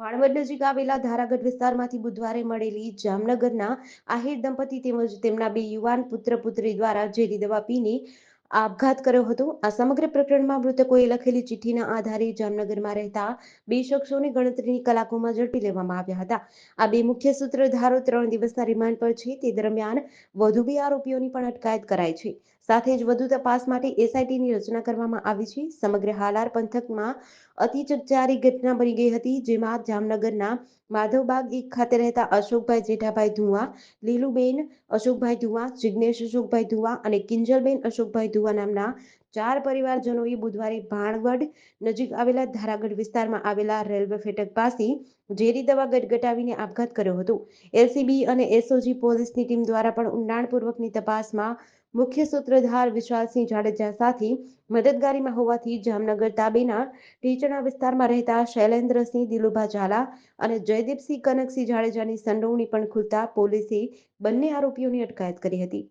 ભાણવડ નજીક આવેલા ધારાગઢ વિસ્તારમાંથી બુધવારે મળેલી જામનગરના આહિર દંપતી તેમજ તેમના બે યુવાન પુત્ર પુત્રી દ્વારા ઝેરી દવા પીને આપઘાત કર્યો હતો. આ સમગ્ર પ્રકરણમાં મૃતકોએ લખેલી ચિઠ્ઠીના આધારે જામનગરમાં રહેતા બે શખ્સોને ગણતરીની કલાકોમાં ઝડપી લેવામાં આવ્યા હતા. આ બે મુખ્ય સૂત્રધારો ત્રણ દિવસના રિમાન્ડ પર છે. તે દરમિયાન વધુ બે આરોપીઓની પણ અટકાયત કરાઈ છે. સાથે જ વધુ તપાસ માટે એસઆઈટીની રચના કરવામાં આવી છે. સમગ્ર હાલાર પંથકમાં અતિ ચકચારી ઘટના બની ગઈ હતી, જેમાં જામનગરના માધવબાગ એક ખાતે રહેતા અશોકભાઈ જેઠાભાઈ ધુવા લીલુબેન અશોકભાઈ ધુવા જિજ્ઞેશ અશોકભાઈ ધુવા અને કિંજલબેન અશોકભાઈ ધુવા નામના ચાર પરિવારજનોએ બુધવારે ભાણવડ નજીક આવેલા ધારાગઢ વિસ્તારમાં આવેલા રેલવે ફેટક પાસે ઝેરી દવા ગટગટાવીને આપઘાત કર્યો હતો. એલસીબી અને એસઓજી પોલીસની ટીમ દ્વારા પણ ઊંડાણપૂર્વકની તપાસમાં મુખ્ય સૂત્રધાર વિશાલસિંહ જાડેજા સાથે મદદગારીમાં હોવાથી જામનગર તાબેના ટીચણા વિસ્તારમાં રહેતા શૈલેન્દ્રસિંહ દિલુભા ઝાલા અને જયદીપસિંહ કનકસિંહ જાડેજાની સંડોવણી પણ ખુલતા પોલીસે બંને આરોપીઓની અટકાયત કરી હતી.